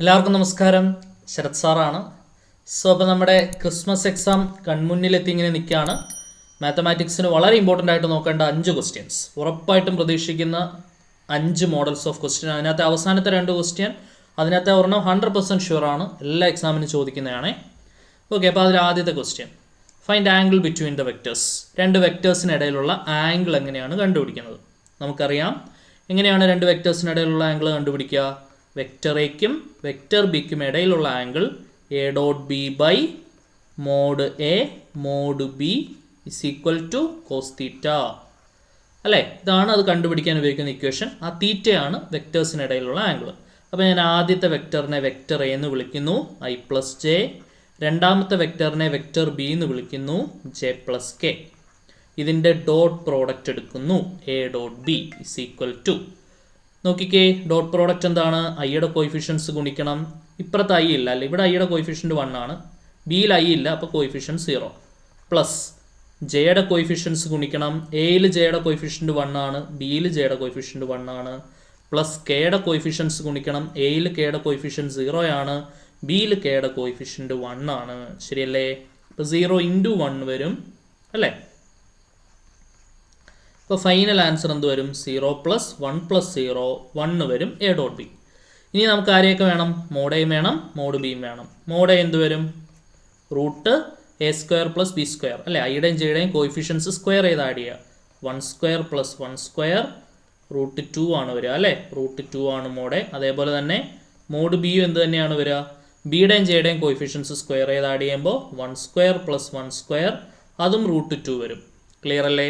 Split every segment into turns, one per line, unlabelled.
എല്ലാവർക്കും നമസ്കാരം. ശരത് സാറാണ്. സോ അപ്പോൾ നമ്മുടെ ക്രിസ്മസ് എക്സാം കൺമുന്നിലെത്തി ഇങ്ങനെ നിൽക്കുകയാണ്. മാത്തമാറ്റിക്സിന് വളരെ ഇമ്പോർട്ടന്റ് ആയിട്ട് നോക്കേണ്ട അഞ്ച് ക്വസ്റ്റ്യൻസ് ഉറപ്പായിട്ടും പ്രതീക്ഷിക്കുന്ന അഞ്ച് മോഡൽസ് ഓഫ് ക്വസ്റ്റ്യൻ അതിനകത്തെ അവസാനത്തെ രണ്ട് ക്വസ്റ്റ്യൻ അതിനകത്തെ ഒരെണ്ണം ഹൺഡ്രഡ് പെർസെന്റ് ഷുവറാണ് എല്ലാ എക്സാമിനും ചോദിക്കുന്നതാണേ. ഓക്കെ അപ്പോൾ അതിൽ ആദ്യത്തെ question find angle between the vectors രണ്ട് വെക്ടേഴ്സിനിടയിലുള്ള ആംഗിൾ എങ്ങനെയാണ് കണ്ടുപിടിക്കുന്നത്? നമുക്കറിയാം. എങ്ങനെയാണ് രണ്ട് വെക്ടേഴ്സിനിടയിലുള്ള ആംഗിൾ കണ്ടുപിടിക്കുക? വെക്ടർ എക്കും വെക്ടർ ബിക്കും ഇടയിലുള്ള angle A dot B by mod A mod B is equal to cos theta അല്ലേ? ഇതാണ് അത് കണ്ടുപിടിക്കാൻ ഉപയോഗിക്കുന്ന ഇക്വേഷൻ ആ തീറ്റയാണ് വെക്റ്റേഴ്സിനിടയിലുള്ള ആംഗിൾ അപ്പോൾ ഞാൻ ആദ്യത്തെ വെക്റ്ററിനെ വെക്റ്റർ എ എന്ന് വിളിക്കുന്നു. ഐ പ്ലസ് ജെ രണ്ടാമത്തെ വെക്റ്ററിനെ വെക്റ്റർ ബി എന്ന് വിളിക്കുന്നു. ജെ പ്ലസ് കെ ഇതിന്റെ ഡോട്ട് പ്രോഡക്റ്റ് എടുക്കുന്നു. A dot B is equal to നോക്കിക്കേ ഡോട്ട് പ്രോഡക്റ്റ് എന്താണ്? ഐയുടെ കോയിഫിഷ്യൻസ് ഗുണിക്കണം. ഇപ്പുറത്ത് ഐ ഇല്ല അല്ലേ? ഇവിടെ ഐയുടെ കോയിഫിഷ്യന്റ് വൺ ആണ്. ബിയിൽ ഐ ഇല്ല അപ്പോൾ കോയിഫിഷ്യൻ സീറോ പ്ലസ് ജെയുടെ കോയിഫിഷ്യൻസ് ഗുണിക്കണം. എയിൽ ജെയുടെ കോയിഫിഷ്യന്റ് വൺ ആണ്. ബിയിൽ ജെയുടെ കോയിഫിഷ്യന്റ് വൺ ആണ്. പ്ലസ് കെയുടെ കോയിഫിഷ്യൻസ് ഗുണിക്കണം. എയിൽ കെയുടെ കോയിഫിഷ്യൻ സീറോ ആണ്. ബിയിൽ കെയുടെ കോയിഫിഷ്യന്റ് വൺ ആണ്. ശരിയല്ലേ? അപ്പോൾ സീറോ ഇന്റു വൺ വരും അല്ലേ? അപ്പോൾ ഫൈനൽ ആൻസർ എന്ത് വരും? Zero plus one plus zero one വരും എ ഡോട്ട് ബി ഇനി നമുക്ക് ആരെയൊക്കെ വേണം? മോഡയും വേണം മോഡ് ബിയും വേണം. മോഡ് എന്ത് വരും? Root A square plus B square അല്ലേ? ഐയുടെയും ജെയുടെയും കോയിഫിഷ്യൻസ് സ്ക്വയർ ചെയ്ത് ആഡ് ചെയ്യുക? One square plus one square root two ആണ് വരിക അല്ലേ? റൂട്ട് ടു ആണ് മോഡ് അതേപോലെ തന്നെ മോഡ് ബിയും എന്ത് തന്നെയാണ് വരിക? ബിയുടെയും ജെയുടെയും കോയിഫിഷ്യൻസ് സ്ക്വയർ ചെയ്ത് ആഡ് ചെയ്യുമ്പോൾ? One square plus one square അതും റൂട്ട് ടു വരും. ക്ലിയർ അല്ലേ?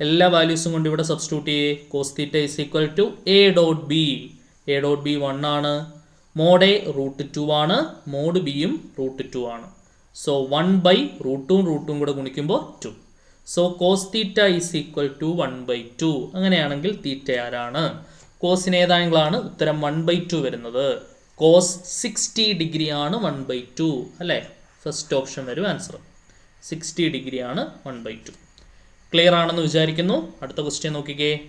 എല്ലാ വാല്യൂസും കൊണ്ട് ഇവിടെ സബ്സ്റ്റിറ്റ്യൂട്ട് ചെയ്യേ. Cos theta is equal to A dot B A dot B one ആണ്. മോഡ് എ റൂട്ട് ടു ആണ്. മോഡ് ബിയും റൂട്ട് ടു ആണ്. സോ വൺ ബൈ റൂട്ടും റൂട്ടും കൂടെ ഗുണിക്കുമ്പോൾ two so cos theta is equal to one by two അങ്ങനെയാണെങ്കിൽ theta ആരാണ്? കോസിന് ഏതാങ്കിളാണ് ഉത്തരം വൺ ബൈ ടു വരുന്നത്. കോസ് സിക്സ്റ്റി ഡിഗ്രി ആണ് വൺ ബൈ ടു അല്ലേ? ഫസ്റ്റ് ഓപ്ഷൻ വരും ആൻസർ സിക്സ്റ്റി ഡിഗ്രി ആണ് വൺ ബൈ ടു ക്ലിയർ ആണെന്ന് വിചാരിക്കുന്നു. അടുത്ത ക്വസ്റ്റ്യൻ നോക്കിക്കേ.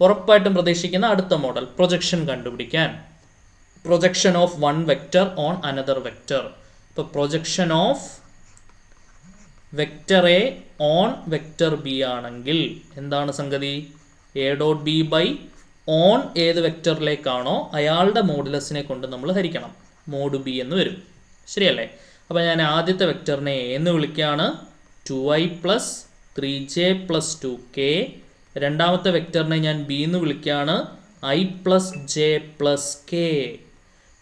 ഉറപ്പായിട്ടും പ്രതീക്ഷിക്കുന്ന അടുത്ത മോഡൽ പ്രൊജക്ഷൻ കണ്ടുപിടിക്കാൻ. Projection of one vector on another vector ഇപ്പോൾ projection of vector A on vector B ആണെങ്കിൽ എന്താണ് സംഗതി? A dot B by on ഏത് വെക്റ്ററിലേക്കാണോ അയാളുടെ മോഡുലസിനെ കൊണ്ട് നമ്മൾ ഹരിക്കണം. മോഡ് ബി എന്ന് വരും. ശരിയല്ലേ? അപ്പോൾ ഞാൻ ആദ്യത്തെ വെക്റ്ററിനെ എന്ന് വിളിക്കുകയാണ്. Two I plus three J plus two K രണ്ടാമത്തെ വെക്ടറിനെ ഞാൻ ബി എന്ന് വിളിക്കുകയാണ് I plus J plus K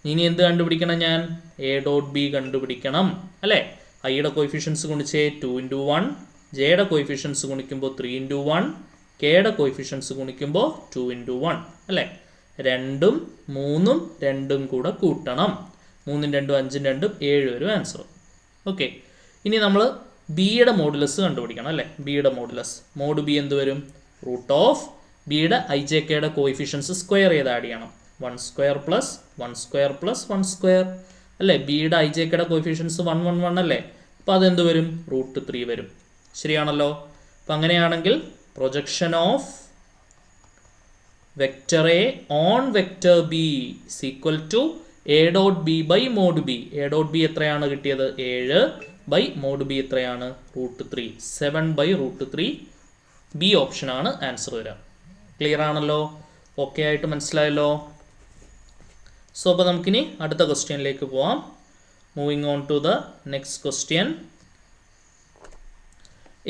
ഇനി എന്ത് കണ്ടുപിടിക്കണം ഞാൻ? എ ഡോട്ട് ബി കണ്ടുപിടിക്കണം അല്ലേ? ഐയുടെ കോയിഫിഷ്യൻസ് ഗുണിച്ച് ടു ഇന്റു വൺ ജെയുടെ കോയിഫിഷ്യൻസ് ഗുണിക്കുമ്പോൾ ത്രീ ഇന്റു വൺ കെയുടെ കോയിഫിഷ്യൻസ് ഗുണിക്കുമ്പോൾ ടു ഇന്റു വൺ അല്ലേ? രണ്ടും മൂന്നും രണ്ടും കൂടെ കൂട്ടണം. മൂന്നും രണ്ടും അഞ്ചും രണ്ടും ഏഴ് വരും ആൻസർ ഓക്കെ ഇനി നമ്മൾ ബിയുടെ മോഡുലസ് കണ്ടുപിടിക്കണം അല്ലേ? ബിയുടെ മോഡുലസ് മോഡ് ബി എന്ത് വരും? റൂട്ട് ഓഫ് ബിയുടെ ഐ ജെ കെയുടെ കോയിഫിഷ്യൻസ് സ്ക്വയർ ചെയ്ത് ആഡ് ചെയ്യണം. One square plus one square plus one square അല്ലേ? ബിയുടെ ഐ ജെ കെയുടെ കോയിഫിഷ്യൻസ് വൺ വൺ വൺ അല്ലേ? അപ്പോൾ അതെന്ത് വരും? റൂട്ട് ത്രീ വരും. ശരിയാണല്ലോ? അപ്പം അങ്ങനെയാണെങ്കിൽ projection of vector A on vector B is equal to A dot B by mod B A dot B എത്രയാണ് കിട്ടിയത്? ഏഴ്. ബൈ മോഡ് ബി എത്രയാണ്? Root three seven by root three B ഓപ്ഷനാണ് answer വരാം ക്ലിയർ ആണല്ലോ? Okay ആയിട്ട് മനസ്സിലായല്ലോ? So അപ്പോൾ നമുക്കിനി അടുത്ത ക്വസ്റ്റ്യനിലേക്ക് പോവാം. Moving on to the next question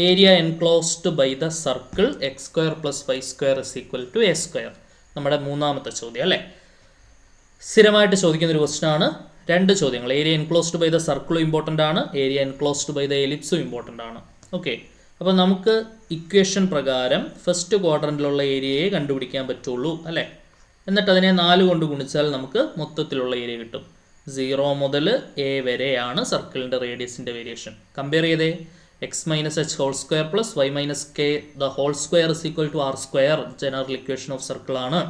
area enclosed by the circle X square plus Y square is equal to A square നമ്മുടെ മൂന്നാമത്തെ ചോദ്യം അല്ലേ? സ്ഥിരമായിട്ട് ചോദിക്കുന്ന ഒരു ക്വസ്റ്റ്യൻ ആണ്. രണ്ട് ചോദ്യങ്ങൾ. ഏരിയ എൻക്ലോസ്ഡ് ബൈ ദ സർക്കിളും ഇമ്പോർട്ടന്റ് ആണ്. ഏരിയ എൻക്ലോസ്ഡ് ബൈ ദ എലിപ്സും ഇമ്പോർട്ടന്റ് ആണ്. ഓക്കെ അപ്പോൾ നമുക്ക് ഇക്വേഷൻ പ്രകാരം ഫസ്റ്റ് ക്വാഡ്രന്റിലുള്ള ഏരിയയെ കണ്ടുപിടിക്കാൻ പറ്റുള്ളൂ അല്ലേ? എന്നിട്ട് അതിനെ നാല് കൊണ്ട് ഗുണിച്ചാൽ നമുക്ക് മൊത്തത്തിലുള്ള ഏരിയ കിട്ടും. സീറോ മുതൽ എ വരെയാണ് സർക്കിളിന്റെ റേഡിയസിന്റെ വേരിയേഷൻ കമ്പയർ ചെയ്തേ. X minus H whole square plus Y minus K the whole square is equal to R square general equation of സർക്കിളാണ്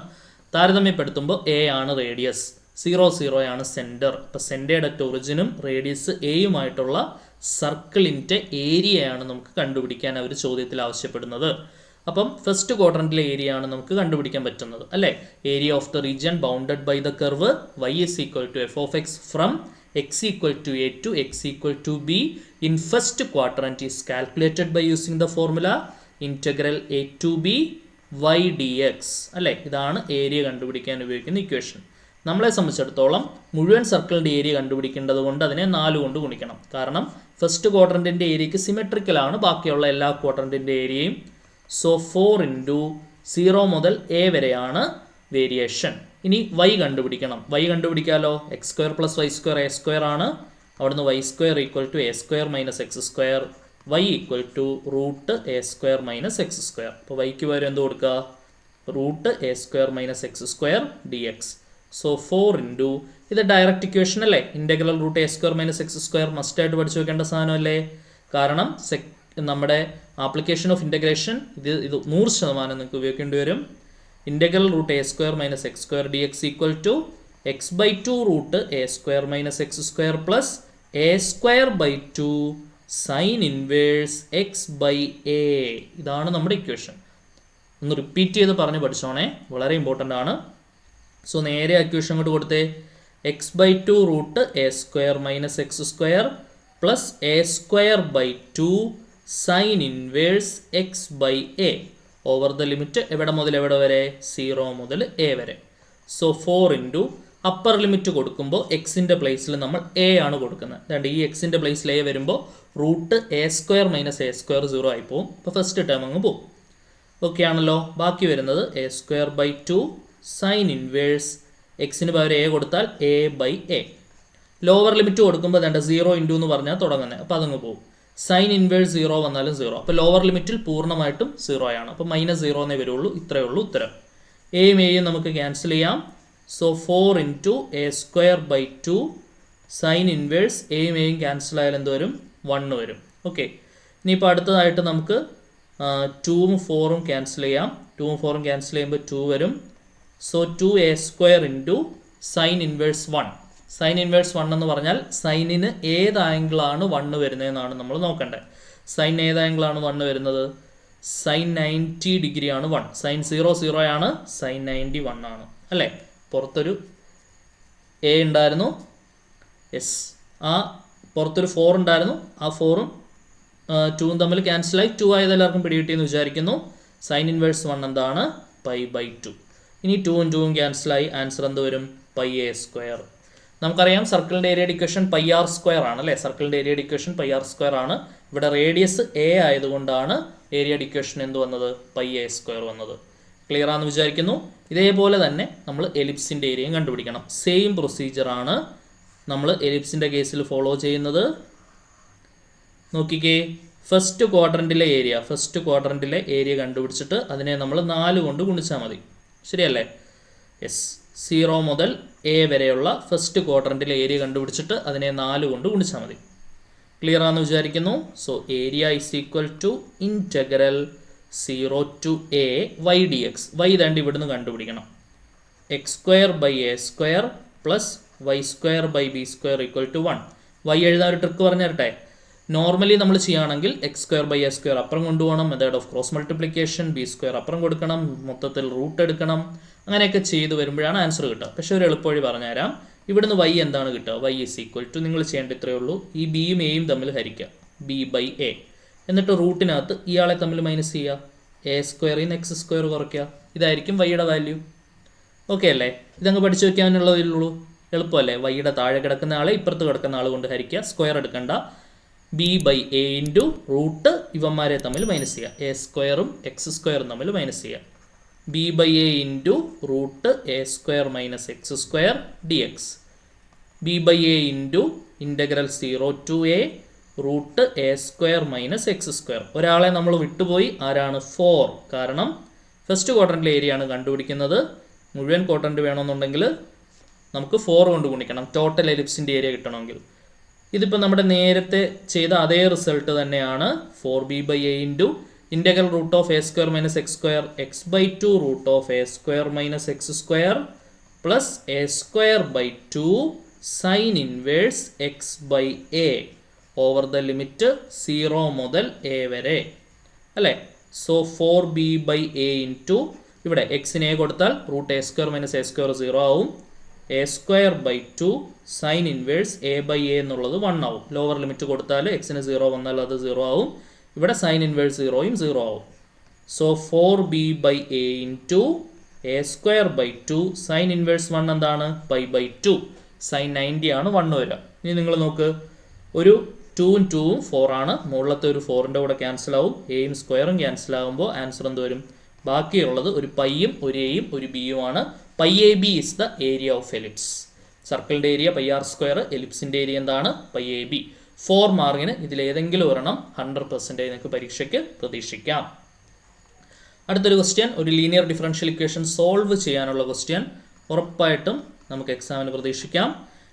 താരതമ്യപ്പെടുത്തുമ്പോൾ എ ആണ് റേഡിയസ് സീറോ സീറോ ആണ് സെന്റർ അപ്പോൾ സെന്റേഡ് അറ്റ് ഒറിജിനും റേഡിയസ് എയുമായിട്ടുള്ള സർക്കിളിന്റെ ഏരിയയാണ് നമുക്ക് കണ്ടുപിടിക്കാൻ അവർ ചോദ്യത്തിൽ ആവശ്യപ്പെടുന്നത്. അപ്പം ഫസ്റ്റ് ക്വാഡ്രന്റിലെ ഏരിയ ആണ് നമുക്ക് കണ്ടുപിടിക്കാൻ പറ്റുന്നത് അല്ലേ? Area of the region bounded by the curve Y is equal to F of X from X equal to A to X equal to B in first quadrant is calculated by using the formula integral A to B Y D X അല്ലേ? ഇതാണ് area കണ്ടുപിടിക്കാൻ ഉപയോഗിക്കുന്ന equation നമ്മളെ സംബന്ധിച്ചിടത്തോളം മുഴുവൻ സർക്കിളിന്റെ area കണ്ടുപിടിക്കേണ്ടത് കൊണ്ട് അതിനെ നാല് കൊണ്ട് ഗുണിക്കണം. കാരണം ഫസ്റ്റ് ക്വാഡ്രന്റിന്റെ ഏരിയക്ക് സിമെട്രിക്കലാണ് ബാക്കിയുള്ള എല്ലാ ക്വാഡ്രന്റിന്റെ ഏരിയയും. സോ ഫോർ ഇന്റു സീറോ മുതൽ എ വരെയാണ് വേരിയേഷൻ ഇനി വൈ കണ്ടുപിടിക്കണം. Y കണ്ടുപിടിക്കാലോ? X square plus Y square A square ആണ്. അവിടുന്ന് Y square equal to A square minus X square Y equal to root A square minus X square അപ്പോൾ വൈക്ക് പകരം എന്ത് കൊടുക്കുക root A square minus X square D X so four into ഇത് direct equation അല്ലേ? Integral root A square minus X square മസ്റ്റായിട്ട് പഠിച്ചു വെക്കേണ്ട സാധനമല്ലേ? കാരണം സെക് നമ്മുടെ ആപ്ലിക്കേഷൻ ഓഫ് ഇന്റഗ്രേഷൻ ഇത് ഇത് നൂറ് ശതമാനം നിങ്ങൾക്ക് ഉപയോഗിക്കേണ്ടി വരും. Integral root A square minus X square D X equal to X by two root A square minus X square plus A square by two sine inverse X by A ഇതാണ് നമ്മുടെ equation ഒന്ന് repeat ചെയ്ത് പറഞ്ഞ് പഠിച്ചോണേ. വളരെ important ആണ്. So നേരെ equation അങ്ങോട്ട് കൊടുത്തേ. X by two root A square minus X square plus A square by two sine inverse X by A over the limit എവിടെ മുതൽ എവിടെ വരെ? സീറോ മുതൽ എ വരെ. So four into upper limit കൊടുക്കുമ്പോൾ എക്സിന്റെ പ്ലേസിൽ നമ്മൾ എ ആണ് കൊടുക്കുന്നത്. അതായത് ഈ എക്സിന്റെ പ്ലേസിൽ എ വരുമ്പോൾ root A square minus A square zero ആയി പോകും അപ്പോൾ ഫസ്റ്റ് ടേം അങ്ങ് പോകും ഓക്കെ ആണല്ലോ. ബാക്കി വരുന്നത് A square by two sine inverse എക്സിന് പകരം എ കൊടുത്താൽ A by A lower limit കൊടുക്കുമ്പോൾ വേണ്ട സീറോ ഇന്റു എന്ന് പറഞ്ഞാൽ തുടങ്ങുന്നത് അപ്പോൾ അതങ്ങ് പോകും സൈൻ ഇൻവേഴ്സ് സീറോ വന്നാലും സീറോ അപ്പോൾ ലോവർ ലിമിറ്റിൽ പൂർണമായിട്ടും സീറോ ആണ്. അപ്പോൾ മൈനസ് സീറോ എന്നേ വരുള്ളൂ. ഇത്രയേ ഉള്ളൂ ഉത്തരം. എയും എയും നമുക്ക് ക്യാൻസൽ ചെയ്യാം. So four into A square by two sine inverse എയും എയും ക്യാൻസൽ ആയാലും എന്ത് വരും? വണ്ണ് വരും. ഓക്കെ ഇനിയിപ്പോൾ അടുത്തതായിട്ട് നമുക്ക് ടൂവും ഫോറും ക്യാൻസൽ ചെയ്യാം. ടൂവും ഫോറും ക്യാൻസൽ ചെയ്യുമ്പോൾ ടു വരും. So two A square into sine inverse one sine inverse one എന്ന് പറഞ്ഞാൽ സൈനിന് ഏത് ആംഗിളാണ് വണ്ണ് വരുന്നതെന്നാണ് നമ്മൾ നോക്കേണ്ടത്. സൈൻ ഏത് ആംഗിളാണ് വണ്ണ് വരുന്നത്? സൈൻ നയന്റി ഡിഗ്രി ആണ് വൺ സൈൻ സീറോ സീറോ ആണ് സൈൻ നയന്റി വൺ ആണ്. അല്ലേ? പുറത്തൊരു എ ഉണ്ടായിരുന്നു. എസ് ആ പുറത്തൊരു ഫോർ ഉണ്ടായിരുന്നു. ആ ഫോറും ടൂവും തമ്മിൽ ക്യാൻസലായി ടു ആയത് എല്ലാവർക്കും പിടികിട്ടിയെന്ന് വിചാരിക്കുന്നു. സൈൻ ഇൻവേഴ്സ് വൺ എന്താണ്? പൈ ബൈ ടു ഇനി ടൂവും ടൂവും ക്യാൻസലായി ആൻസർ എന്ത് വരും? പൈ എ സ്ക്വയർ നമുക്കറിയാം സർക്കിളിന്റെ ഏരിയ ഡിക്വേഷൻ പൈ ആർ സ്ക്വയർ ആണ് അല്ലേ? സർക്കിളിന്റെ ഏരിയ ഡിക്വേഷൻ പൈ ആർ സ്ക്വയർ ആണ്. ഇവിടെ റേഡിയസ് എ ആയതുകൊണ്ടാണ് ഏരിയ ഡിക്വേഷൻ എന്ത് വന്നത്? പൈ എ സ്ക്വയർ വന്നത്. ക്ലിയർ ആണെന്ന് വിചാരിക്കുന്നു? ഇതേപോലെ തന്നെ നമ്മൾ എലിപ്സിന്റെ ഏരിയയും കണ്ടുപിടിക്കണം. സെയിം പ്രൊസീജിയറാണ് നമ്മൾ എലിപ്സിന്റെ കേസിൽ ഫോളോ ചെയ്യുന്നത്. നോക്കിക്കേ. ഫസ്റ്റ് ക്വാഡ്രന്റിലെ ഏരിയ ഫസ്റ്റ് ക്വാഡ്രന്റിലെ ഏരിയ കണ്ടുപിടിച്ചിട്ട് അതിനെ നമ്മൾ നാല് കൊണ്ട് ഗുണിച്ചാൽ മതി. ശരിയല്ലേ? യെസ് സീറോ മുതൽ എ വരെയുള്ള ഫസ്റ്റ് ക്വാഡ്രന്റിലെ ഏരിയ കണ്ടുപിടിച്ചിട്ട് അതിനെ നാല് കൊണ്ട് ഗുണിച്ചാൽ മതി. ക്ലിയർ ആണെന്ന് വിചാരിക്കുന്നു? So area is equal to integral zero to A Y D X Y ദണ്ട് ഇവിടുന്ന് കണ്ടുപിടിക്കണം. X square by A square plus Y square by B square equal to one Y എഴുതാൻ ഒരു ട്രിക്ക് പറഞ്ഞു തരട്ടെ നോർമലി നമ്മൾ ചെയ്യുകയാണെങ്കിൽ X square by A square അപ്പുറം കൊണ്ടുപോകണം method of cross multiplication B square അപ്പുറം കൊടുക്കണം മൊത്തത്തിൽ റൂട്ട് എടുക്കണം അങ്ങനെയൊക്കെ ചെയ്ത് വരുമ്പോഴാണ് ആൻസർ കിട്ടുക. പക്ഷേ ഒരു എളുപ്പവഴി പറഞ്ഞുതരാം. ഇവിടുന്ന് വൈ എന്താണ് കിട്ടുക? വൈ ഇസ് ഈക്വൽ ടു നിങ്ങൾ ചെയ്യേണ്ട ഇത്രയേ ഉള്ളൂ. ഈ ബിയും എയും തമ്മിൽ ഹരിക്കുക. ബി ബൈ എ എന്നിട്ട് റൂട്ടിനകത്ത് ഇയാളെ തമ്മിൽ മൈനസ് ചെയ്യുക. എ സ്ക്വയറിൽ നിന്ന് എക്സ് സ്ക്വയർ കുറയ്ക്കുക. ഇതായിരിക്കും വൈയുടെ വാല്യൂ ഓക്കെ അല്ലേ? ഇതങ്ങ് പഠിച്ചു വയ്ക്കാനുള്ളതേ എളുപ്പമല്ലേ? വൈയുടെ താഴെ കിടക്കുന്ന ആളെ ഇപ്പുറത്ത് കിടക്കുന്ന ആൾ കൊണ്ട് ഹരിക്കുക. സ്ക്വയർ എടുക്കണ്ട. B by A into root ഇവന്മാരെ തമ്മിൽ മൈനസ് ചെയ്യുക. എ സ്ക്വയറും എക്സ് സ്ക്വയറും തമ്മിൽ മൈനസ് ചെയ്യുക. B by A into root A square minus X square D X B by A into integral zero to A root A square minus X square ഒരാളെ നമ്മൾ വിട്ടുപോയി ആരാണ്? ഫോർ കാരണം ഫസ്റ്റ് ക്വാർട്ടറിന്റെ ഏരിയ ആണ് കണ്ടുപിടിക്കുന്നത്. മുഴുവൻ ക്വാർട്ടറിന്റെ വേണമെന്നുണ്ടെങ്കിൽ നമുക്ക് ഫോർ കൊണ്ട് ഗുണിക്കണം. ടോട്ടൽ എലിപ്സിന്റെ ഏരിയ കിട്ടണമെങ്കിൽ. ഇതിപ്പോൾ നമ്മുടെ നേരത്തെ ചെയ്ത അതേ റിസൾട്ട് തന്നെയാണ് four B by A into integral root of A square minus X square X by two root of A square minus X square plus A square by two sine inverse X by A over the limit zero മുതൽ A വരെ. അല്ലേ? So four B by A into ഇവിടെ എക്സിന് A കൊടുത്താൽ root A square minus A square zero ആവും. A square by two sine inverse A by A എന്നുള്ളത് one ആവും. Lower limit കൊടുത്താൽ എക്സിന് സീറോ വന്നാൽ അത് സീറോ ആവും. ഇവിടെ സൈൻ ഇൻവേഴ്സ് സീറോയും സീറോ ആവും. So four B by A into A square by two sine inverse one എന്താണ്? Pi by two sine ninety ആണ് വൺ വരിക. ഇനി നിങ്ങൾ നോക്ക്. ഒരു ടൂവും ടൂവും ഫോർ ആണ്. മുകളിലത്തെ ഒരു ഫോറിന്റെ കൂടെ ക്യാൻസൽ ആവും. എയും സ്ക്വയറും ക്യാൻസൽ ആകുമ്പോൾ ആൻസർ എന്ത് വരും? ബാക്കിയുള്ളത് ഒരു പൈയും ഒരു എയും ഒരു ബിയും ആണ്. Pi A B is the area of ellipse സർക്കിളിന്റെ ഏരിയ പൈ ആർ സ്ക്വയർ എലിപ്സിന്റെ ഏരിയ എന്താണ്? പൈ എ ബി ഫോർ മാർക്കിന് ഇതിലേതെങ്കിലും ഒരെണ്ണം ഹൺഡ്രഡ് പെർസെന്റേജ് നിങ്ങൾക്ക് പരീക്ഷയ്ക്ക് പ്രതീക്ഷിക്കാം. അടുത്തൊരു ക്വസ്റ്റ്യൻ ഒരു ലീനിയർ ഡിഫറൻഷ്യൽ ഇക്വേഷൻ സോൾവ് ചെയ്യാനുള്ള ക്വസ്റ്റ്യൻ ഉറപ്പായിട്ടും നമുക്ക് എക്സാമിന് പ്രതീക്ഷിക്കാം.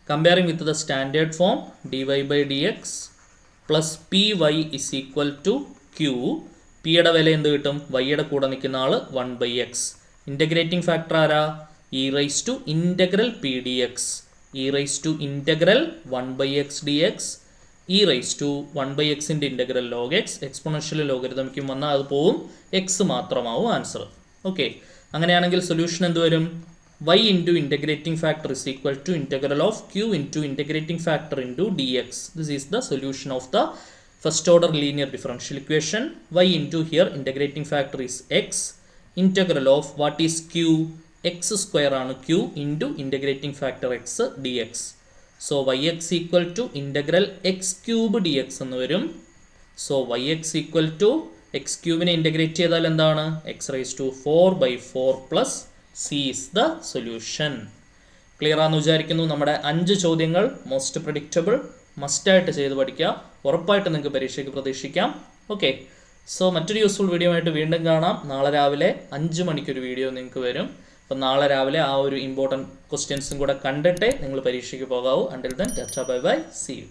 Comparing with the standard form D Y by D X plus P Y is equal to Q പിയുടെ വില എന്ത് കിട്ടും? വൈയുടെ കൂടെ നിൽക്കുന്ന ആൾ one by X integrating factor ആരാ? E raise to integral P D X e raise to integral one by X D X e raise to one by എക്സിന്റെ integral log X exponential ലോഗരിതമിക്കും വന്നാൽ അത് പോവും എക്സ് മാത്രമാവും answer okay അങ്ങനെയാണെങ്കിൽ solution എന്ത് വരും? y into integrating factor is equal to integral of Q into integrating factor into D X this is the solution of the first order linear differential equation Y into here integrating factor is X integral of what is Q X square ആണ് Q into integrating factor X D X so Y X equal to integral X cube d x എന്ന് വരും. So y x equal to x ക്യൂബിനെ integrate ചെയ്താൽ എന്താണ്? X raise to four by four plus C is the solution clear ആണെന്ന് വിചാരിക്കുന്നു. നമ്മുടെ അഞ്ച് ചോദ്യങ്ങൾ most predictable മസ്റ്റായിട്ട് ചെയ്ത് പഠിക്കാം. ഉറപ്പായിട്ട് നിങ്ങൾക്ക് പരീക്ഷയ്ക്ക് പ്രതീക്ഷിക്കാം. ഓക്കെ സോ മറ്റൊരു യൂസ്ഫുൾ വീഡിയോ ആയിട്ട് വീണ്ടും കാണാം. നാളെ രാവിലെ അഞ്ച് മണിക്കൊരു വീഡിയോ നിങ്ങൾക്ക് വരും. അപ്പം നാളെ രാവിലെ ആ ഒരു ഇമ്പോർട്ടന്റ് ക്വസ്റ്റ്യൻസും കൂടെ കണ്ടിട്ടേ നിങ്ങൾ പരീക്ഷയ്ക്ക് പോകാവൂ. അണ്ടിൽ ദൻ ടച്ച ബൈ ബൈ സി യു